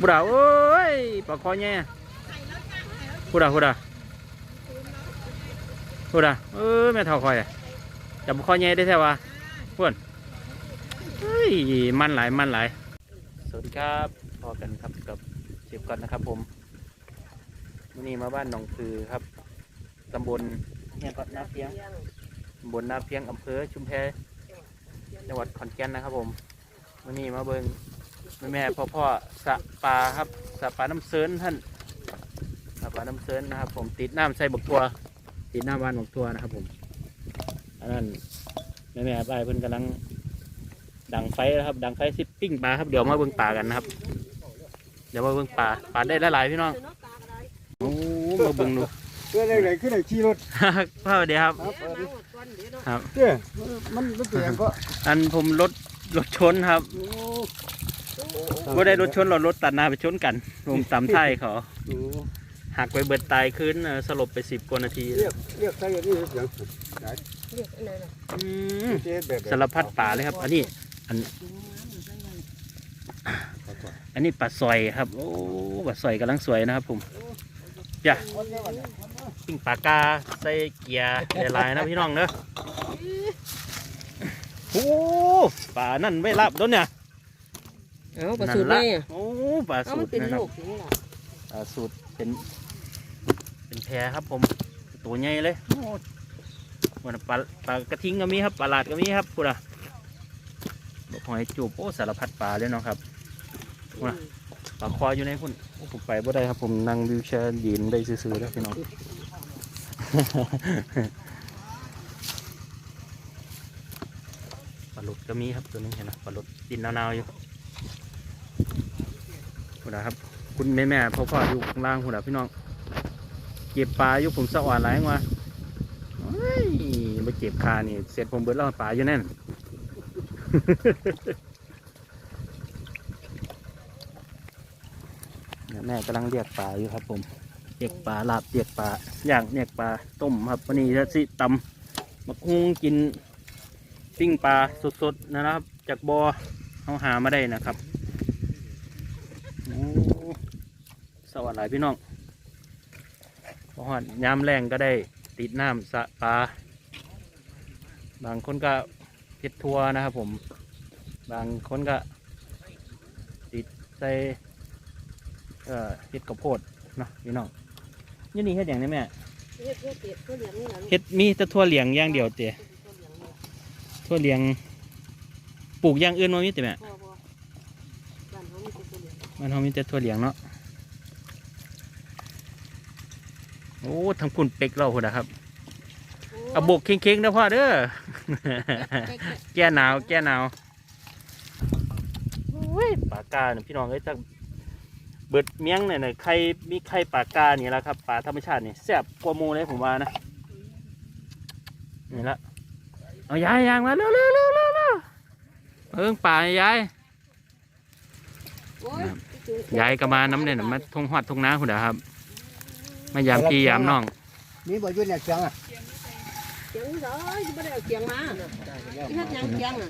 บุดาโอ้ยปลาคอแง่บุดาบุดาบุดาเออแม่เท่าคอยจับปลาคอแง่ได้แท้วะเพื่อนเฮ้ยมันหลายมันหลายสวัสดีครับพอกันครับกับเชฟก่อนนะครับ ผมวันนี้มาบ้านหนองคือครับตำบลเนี่ยก็นาเพียงตำบลนาเพียงอำเภอชุมแพจังหวัดขอนแก่นนะครับ ผมวันนี้มาเบิง แม่แม่พ่อพ่อสะปลาครับสะปลาน้ำเซินท่านสะปลาน้ำเซินนะครับ ผมติดน้ำใส่บักตัว ติดน้ำบ้านบักตัวนะครับ ผมอันนั้นแม่แม่ไปเพิ่นกำลังดังไฟนะครับดังไฟซิปปิ้งปลาครับเดี๋ยวมาเบิ่งปลากันนะครับ เดี๋ยวมาเบิ่งปลาปลาได้หลายๆพี่น้องโอ้มาเบิ่งดูเพื่ออะไรไหนขึ้นไหนขี่รถพ่อเดี๋ยวครับครับเออดิครับเจ้มันมันเสียงก็อันผมรถรถชนครับโอ้ ก็ได้รถชนเรารถตัดหน้าไปชนกันผมตำท้ายเขาโอ้หักไปเบิดตายคืนเอ่อสลบไปสิบกว่านาทีเรียกเรียกใส่อันนี้เสียงไหนอืมเจ๊แบบสารพัดป่าเลยครับ อันนี้อันอันนี้ปลาซอยครับ โอ้ปลาซอยกำลังสวยนะครับผมจ้ะปิ้งปลากาใส่เกียร์หลายๆนะพี่น้องเนอะโอ้ปลานั่นไม่รับต้นเนี่ย เอาประสูตรแม่โอ้ปลาเอาสูมัตนรเป็นนะครับลูกอย่างนี้ล่ะปลาสูตรเป็นเป็นแพครับผมตัวใหญ่เลยโอ้วันปลาปลากระทิงก็มีครับปลาหลาดก็มีครับพูดอะบอกหอยจูบโอ้สารพัดปลาเลยเนาะครับ ว่าปลาคออยู่ในพุ่นโอ้ผมไปบ่ได้ครับผมนั่งวิวแชร์ยืนได้ซื่อๆแล้วพี่น้อง ปลาหลุดก็มีครับตัวนี้เห็นไหมปลาหลุดดินนาวๆอยู่ คุณนะครับ คุณแม่แม่พ่อพ่ออยู่ข้างล่างคุณนะพี่น้อง เก็บปลาอยู่ผมสะอ่อนหลายกว่ามาเก็บคานี่ เสร็จผมเบิดแล้วปลาอยู่แน่นแม่กำลังเรียกปลาอยู่ครับ ผมเรียกปลาลาบเรียกปลาอย่างเรียกปลาต้มครับวันนี้จะสิตำมะฮุงกินปิ้งปลาสดๆนะครับ จากบอ่อเขาหามาได้นะครับโอ้ส วัสดีพี่น้องพอหอดยามแรงก็ได้ติดน้ำสระปลา บางคนก็เพ็ดทัวนะครับผม บางคนก็ติดใส่เอ่อเห็ดกระโพดเนาะพี่น้องยี่นี่เฮ็ดอย่างนี้แม่เฮ็ดเฮ็ดเฮ็ดเฮ็ดอย่างนี้ล่ะเฮ็ดมีแต่ทั่วเหลียงอย่างเดียวเตะทั่วเหลียง ปลูกอย่างอื่นว่ามีแต่แม่พ่อพ่อบ้านเขามีแต่ตัวเดียวมันเขามีแต่ทั่วเหลียงเนาะ โอ้ทั้งคุณเป็กเราคนนะครับเอาบกเค้งๆนะพ่อเด้อแก้หนาว แก้หนาวโอ้ยปลากาเนี่ยพี่น้องเอ้ยถ้าเบิดเมียงเนี่ยเนี่ยใครมีใครปลากานี่แหละครับปลาธรรมชาตินี่แซ่บกว่าหมูเลยผมว่านะนี่ละเอายายยางมาเร็วเร็วเร็วเร็วเร็วเอิ้งป่ายายโอ้ยยายก็มาน้ำเนี่ยมาทงหอดทงน้าคุณเด้อครับ มายามพี่ยามน้อง มีบ่อยู่เนี่ยเสียงอะเกียงเด้อบ่ได้เอาเกียงมาที่เฮ็ดหยังเกียงอะ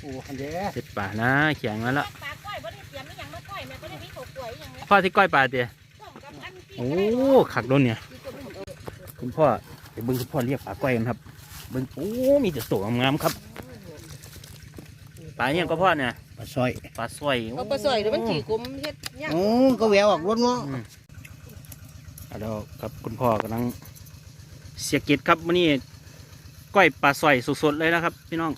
โอ้คันเด้เสร็จป่านะเขียงแล้วละปลาก้อยบ่ได้เตรียมไม่ยังมาก้อยแม่ก็ได้มีถั่วกล้วยอย่างเงี้ยพ่อที่ก้อยปลาเตี๋ยต้มกับอันที่โอ้ก็ได้ขักโดนเนี่ย คุณพ่อเดี๋ยวเบิ้งคุณพ่อเรียกปลาก้อยกันครับ เบิ้งโอ้มีแต่ตัวงามๆครับปลาเนี่ยก็พ่อเนี่ยปลาซอยปลาสร้อยเอาปลาสอยเดี๋ยวมันขี่กลมเฮ็ดหยังโอ้ก็แหววออกรถเนาะอืม เอาเดี๋ยวกับคุณพ่อกำลังเสียกิจครับวันนี้ก้อยปลาสร้อยสดๆเลยนะครับ พี่น้อง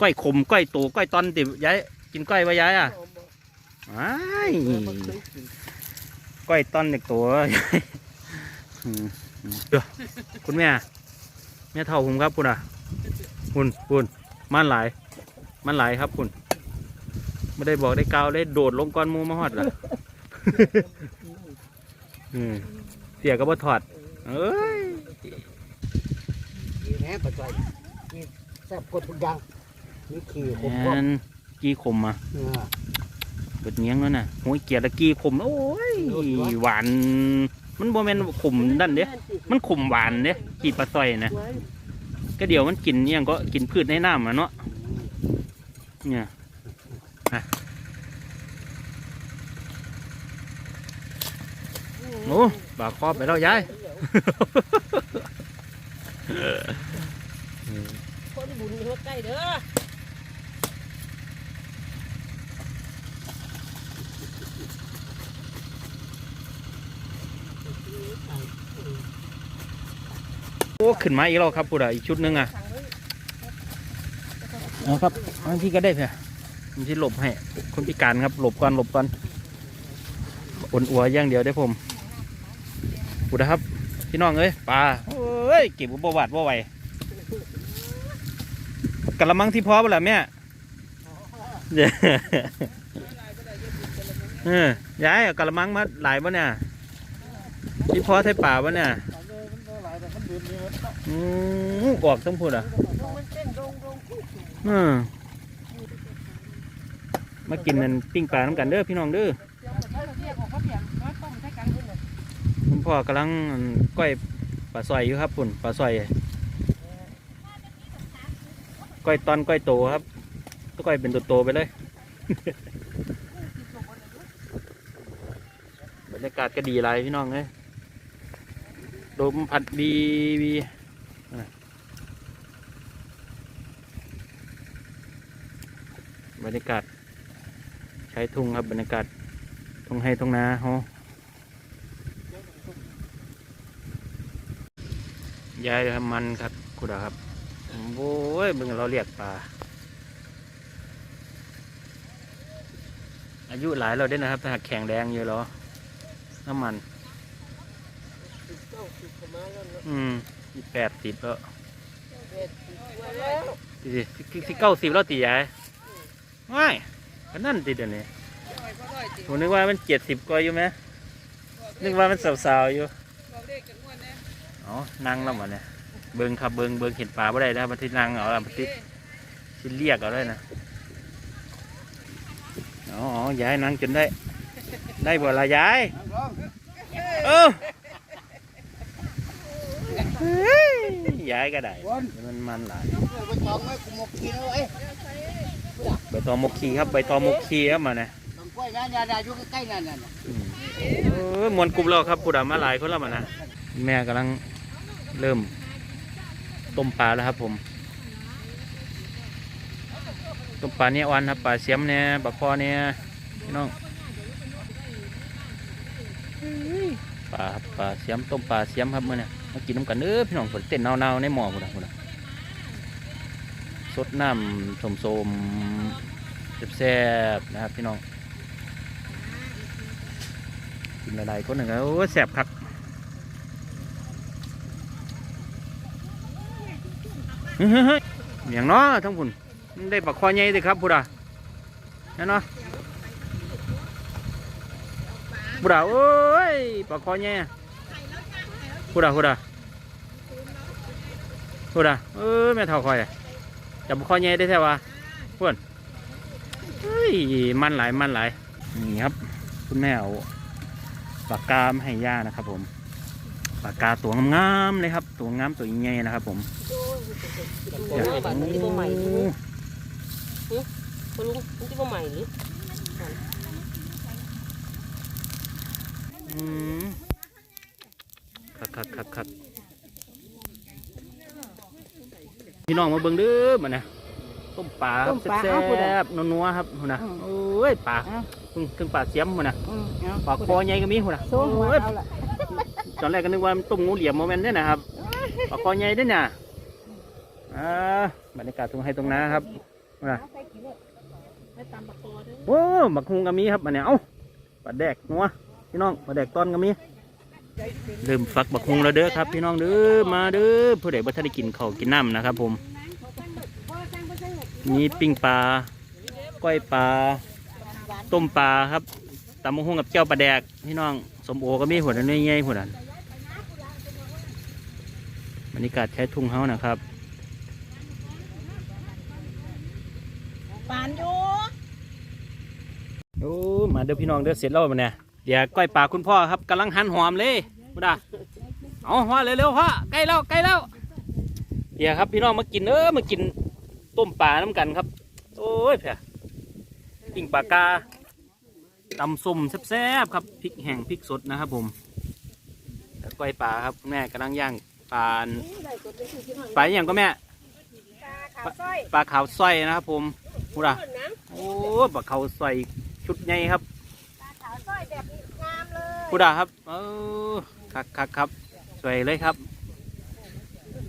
ก้อยขมก้อยโตก้อยตอนติย้ายกินก้อยไว้ย้ายอะอ้ก้อยตอนเด็กตัวย้ายอืมอืมเดี๋ยวคุณแม่แม่เท่าผมครับคุณอะคุณคุณมันหลาย มันหลายครับคุณไม่ได้บอกได้กาวได้โดดลงก้อนมูมาหอดเหรอ อืมเสียก็บ่ถอด เอ้ยนี่แหละปลาซอยนี่แซ่บกดทุกอย่างมีขี่ผมก็แอนกีขมอะเออเบิดเงี้ยงแล้วน่ะโอ้ยเกียร์ตะกีขมโอ้ยหวาน มันบ่แม่นขมดันเด้มันขมหวานเด้กีปลาซอยนะก็เดี๋ยวมันกินอิหยังก็กินพืชในน้ำอะเนาะเนี่ยอะ อ้บากคอบไปแล้วยายคนบุญหัวใจเด้อโอ้ขึ้นมาอีกแล้วครับพูดอะอีกชุดหนึงอะเอาครับบางทีก็ได้เพื่อบางทีหลบให้คนพิการครับหลบก่อนหลบก่อนอ่นอัวอย่างเดียวได้อผม พูดนะครับพี่น้องเอ้ยปลาโอ้ยเก็บบ่หวาดบ่ไหวกระมังที่พอเปล่าแม่เด้อเออยายเอากระมังมาหลายปะเนี่ยที่พอใส่ป่าปะเนี่ยอืมออกต้องพูดอะอืมมากินนั่นปิ้งปลาน้ำกันเด้อพี่น้องเด้อ พ่อกำลังก้อยปลาซอยอยู่ครับปุ่นปลาซอยก้อยตอนก้อยโตครับก้อยเป็นตัวโตไปเลยบรรยากาศก็ดีไรพี่น้องเอ้ยลมพัดบีบีบรรยากาศ ใช้ทุ่งครับบรรยากาศทุ่งให้ทุ่งนาโฮ ยายทำมันครับคุณดาครับโอ้ยมึงเราเรียกปลาอายุหลายเราได้นะครับถ้าหากแข็งแดงอยู่เหรอน้ำมันอืมอีแปดสิบแล้วเด็ดสิบแล้วสิสิสิเก้าสิบแล้วตียายไม่ก็นั่นติเดี๋ยวนี้ผมนึกว่ามันเจ็ดสิบกว่าอยู่ไหมนึกว่ามันสาวๆอยู่ อ๋อนั่งแล้วหมดเนี่ยเบิ้งครับเบิ้งเบิ้งเห็นปลาไม่ได้นะมันที่นั่งเอาละมันที่ที่เรียกเอาได้นะอ๋ออ๋อยายนั่งจนได้ ได้บ่ละยาย เออเฮ้ยยายก็ได้วันมันมันหลายไปจองไว้กูหมกกินเอาไว้ใบตองมกขีครับใบตองมกขีครับมาเนี่ยต้นกล้วยงานยาดาอยู่ใกล้ๆนั่นน่ะอืมเออมวนกลุ่มเราครับปูดามาหลายคนแล้วมานะ แม่กำลังเริ่มต้มปลาแล้วครับผมต้มปลาเนี่ยวันครับปลาเสียมเนี่ยปลาคอเนี่ยพี่น้องปลาครับปลาเสียมต้มปลาเสียมครับเมื่อเนี่ยมากินน้ำกันเด้อพี่น้องฝนเต้นเนาๆในหม้อปูดาปูดาสดน้ำสมๆแซ่บๆนะครับพี่น้องกินอะไรคนหนึ่งก็โอ้ยแสบคักเฮ้ยเฮ้ยเฮ้ย อย่างเนาะทั้งพุ่นได้ปลาคอใหญ่เลยครับพุดานั่นเนาะพุดาโอ้ยปลาคอใหญ่อะพุดาพุดาพุดาเออแม่เท่าคอยอะจับปลาคอใหญ่ได้แท้วะพุ่นเฮ้ยมันหลายมันหลายนี่ครับ คุณแม่เอาปากกามให้ย่านะครับผม ปากกาตัวงามๆเลยครับ ตัวงามตัวใหญ่ๆนะครับ ผมโอ้ยบัตรมันที่บ่ใหม่นี่คุณลุงมันที่บ่ใหม่หรืออืมคักคักคักคักพี่น้องมาเบิ่งเด้อมาเนี่ยต้มปลาครับแซ่บๆนัวๆครับหุ่นนะโอ้ยปลาถึงถึงปลาเสียมหุ่นนะปลาคอใหญ่ก็มีหุ่นนะโซ่หัวโอ้ยเอาละ ตอนแรกก็นึกว่ามันต้มงูเหลี่ยมโมเมนต์เนี่ยนะครับปลาคอใหญ่ด้วยเนี่ยอ่าบรรยากาศตรงให้ตรงนาครับนะให้ตามปากคอด้วยโอ้บักฮุงก็มีครับมันเนี่ยเอ้าปลาแดกนัวพี่น้องปลาแดกตอนก็มีเริ่มฟักบักฮุงแล้วเด้อครับ พี่น้องเด้อมาเด้อผู้ใดบ่ทันได้กินข้าวกินน้ำนะครับ ผมมีปิ้งปลาก้อยปลาต้มปลาครับตำบักฮุงกับเจ้าปลาแดกพี่น้องสมโอก็มีหัวนั้นใหญ่ๆหัวนั้น บรรยากาศใช้ทุ่งเฮานะครับปานอยู่โอ้มาเด้อพี่น้องเด้อเสร็จแล้วมันเนี่ยเดี๋ยวก้อยปลาคุณพ่อครับกำลังหั่นหอมเลยพุดาเอาพ่อเร็วๆพ่อใกล้แล้วใกล้แล้วเดี๋ยวครับพี่น้องมากินเออมากินต้มปลาน้ำกันครับ โอ้ยเพี่ยปิ้งปลากาตำส้มแซ่บๆครับพริกแห้งพริกสดนะครับผมก้อยปลาครับแม่กำลังย่าง ปลาได้ตัวเป็นสี่สิบห้าปลาอหย่างก็แม่ปลาขาวสร้อยปลาขาวสร้อยนะครับผมพูดอะต้นนะโอ้ปลาขาวสร้อยชุดใหญ่ครับปลาขาวสร้อยแบบงามเลยพูดอะครับเออคักคักครับสวยเลยครับ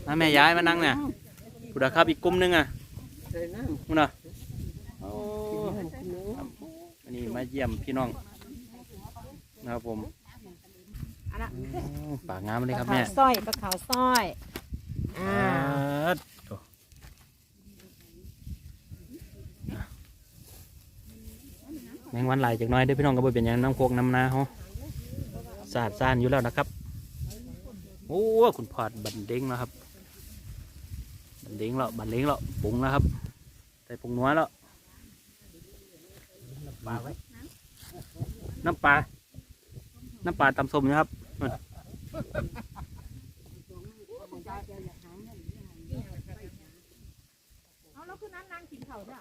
มาแม่ย้ายมานั่งเนี่ยพูดอะครับอีกกลุ่มหนึงอะใส่น้พูดอะโอ้ำกินเนื้ออันนี้มาเยี่ยมพี่น้องนะครับผม โอ้ปากงามเลยครับแม่สร้อยปลาขาวสร้อยอ่าโถ่แมงวันไหลายจากหน้อยเด้อพี่น้องก็บ่เป็นอย่างน้ำโคกน้ำนาเขาสะอาดซ่านอยู่แล้วนะครับ โอ้คุณพอดบันเด้งแล้วครับ บันเด้งแล้วบันเล้งแล้วปรุงแล้วครับใส่ปรุงนัวแล้วปลาไว้น้ำปลาน้ำปลาตำส้มนะครับ เอาแล้วคือนั้นนางกินเขาเนี่ย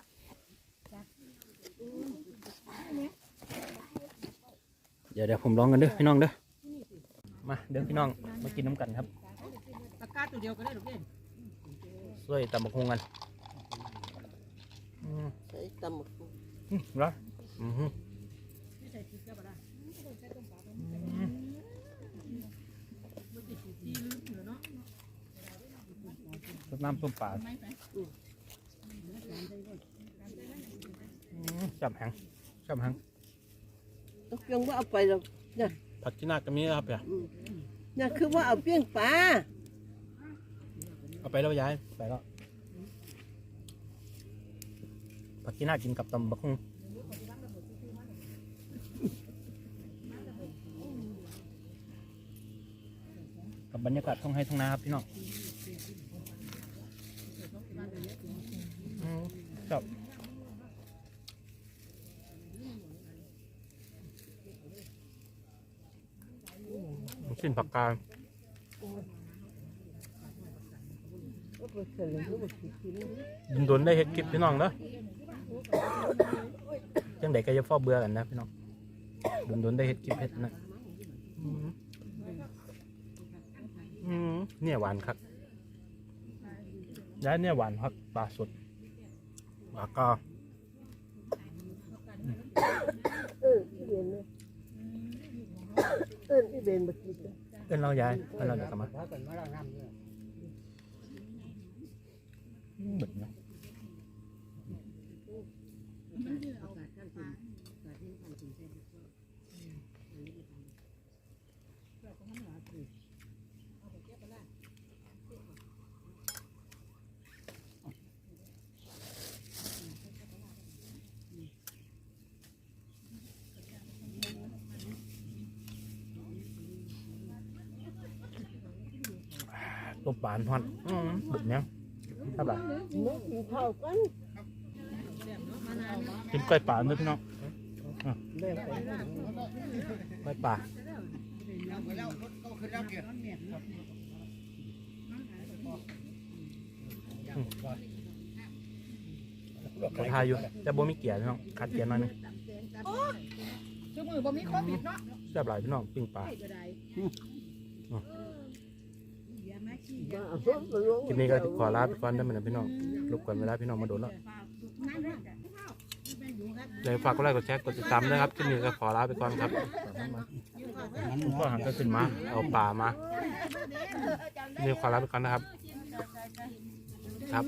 เดี๋ยวเดี๋ยวผมลองกันเด้อพี่น้องเด้อมาเด้อพี่น้องมากินน้ำกันครับตะกร้าตัวเดียวก็ได้หรอกเด่นช่วยตำบักฮงกันอืมใส่ตำหมกอืมเหรออืมฮึอืมรด น้ำต้มปลาอืมจับแหงจับแหงยังว่าเอาไปหรอกผัดที่นาก็มีนะครับเนี่ยนี่คือว่าเอาเปี้ยงปลาเอาไปแล้วย้ายไปแล้วผัดที่นากินกับตำบักฮงกับบรรยากาศท้องให้ท้องนาครับพี่น้องอื มครับชิ้นผักกาดก็ไปเสร็จแล้วก็ไปกินดนได้เฮ็ดคลิปพี่น้องเนอะจังไดก็จะฟ้อเบื่อกันนะพี่น้องโดนดนได้เฮ็ดคลิปเฮ็ดนะอืมเนี่ยหวานครับย้ายเนี่ยหวานครับปลาสด ปลาก็เออพี่เบนเลยเออพี่เบนมากินเลยเอิ้นเราย้ายเอิ้นเราเดี๋ยวกลับมาปลาเป็นมะละน้ำเนี่ยเบิดเนาะตัวปลาหอนอืมเบิดเนี่ยครับล่ะมึงกินข้าวกันกินกล้วยป่าด้วยพี่น้องเล่นไปกล้วยป่าขอทายอยู่แต่บ่มีเกียร์พี่น้องขาดเกียร์หน่อยหนึงชั่วมือบ่มีโควิดเนาะแซ่บหลายพี่น้องปิ้งปลา คลิปนี้ก็ขอลาไปก่อนได้ไหมนะพี่น้องรบกวนเวลาพี่น้องมาโดนแล้วเลยฝากกดไลค์กดแชร์กดติดตามด้วยครับคลิปนี้ก็ขอลาไปก่อนครับก็หันก็ขึ้นมาเอาปลามาคลิปนี่ขอลาไปก่อนนะครับ ครับ